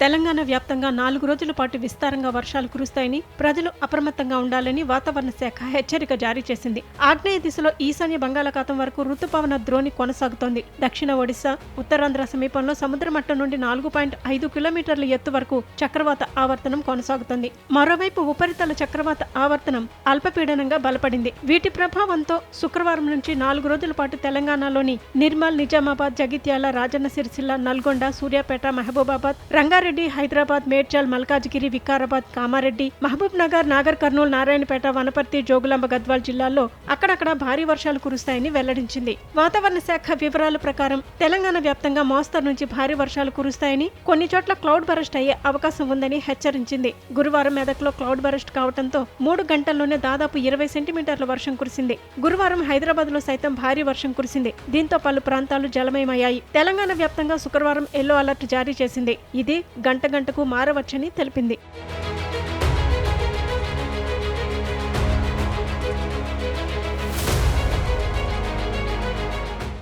తెలంగాణ వ్యాప్తంగా నాలుగు రోజుల పాటు విస్తారంగా వర్షాలు కురుస్తాయని ప్రజలు అప్రమత్తంగా ఉండాలని వాతావరణ శాఖ హెచ్చరిక జారీ చేసింది. ఆగ్నేయ దిశలో ఈశాన్య బంగాళాఖాతం వరకు రుతుపవన ద్రోణి కొనసాగుతోంది. దక్షిణ ఒడిశా ఉత్తరాంధ్ర సమీపంలో సముద్ర మట్టం నుండి నాలుగు పాయింట్ ఐదు కిలోమీటర్ల ఎత్తు వరకు చక్రవాత ఆవర్తనం కొనసాగుతోంది. మరోవైపు ఉపరితల చక్రవాత ఆవర్తనం అల్పపీడనంగా బలపడింది. వీటి ప్రభావంతో శుక్రవారం నుంచి నాలుగు రోజుల పాటు తెలంగాణలోని నిర్మల్ నిజామాబాద్ జగిత్యాల రాజన్న సిరిసిల్ల నల్గొండ సూర్యాపేట మహబూబాబాద్ రంగారెడ్డి హైదరాబాద్ మేడ్చల్ మల్కాజిగిరి వికారాబాద్ కామారెడ్డి మహబూబ్ నగర్ నాగర్ కర్నూలు నారాయణపేట వనపర్తి జోగులాంబ గద్వాల్ జిల్లాల్లో అక్కడక్కడ భారీ వర్షాలు కురుస్తాయని వెల్లడించింది. వాతావరణ శాఖ వివరాల ప్రకారం తెలంగాణ వ్యాప్తంగా మోస్తరు నుంచి భారీ వర్షాలు కురుస్తాయని కొన్ని చోట్ల క్లౌడ్ బరస్ట్ అయ్యే అవకాశం ఉందని హెచ్చరించింది. గురువారం మెదక్లో క్లౌడ్ బరస్ట్ కావడంతో మూడు గంటల్లోనే దాదాపు ఇరవై సెంటీమీటర్ల వర్షం కురిసింది. గురువారం హైదరాబాద్లో సైతం భారీ వర్షం కురిసింది. దీంతో పలు ప్రాంతాలు జలమయమయ్యాయి. తెలంగాణ వ్యాప్తంగా శుక్రవారం ఎల్లో అలర్ట్ జారీ చేసింది. ఇది గంట గంటకు మారవచ్చని తెలిపింది.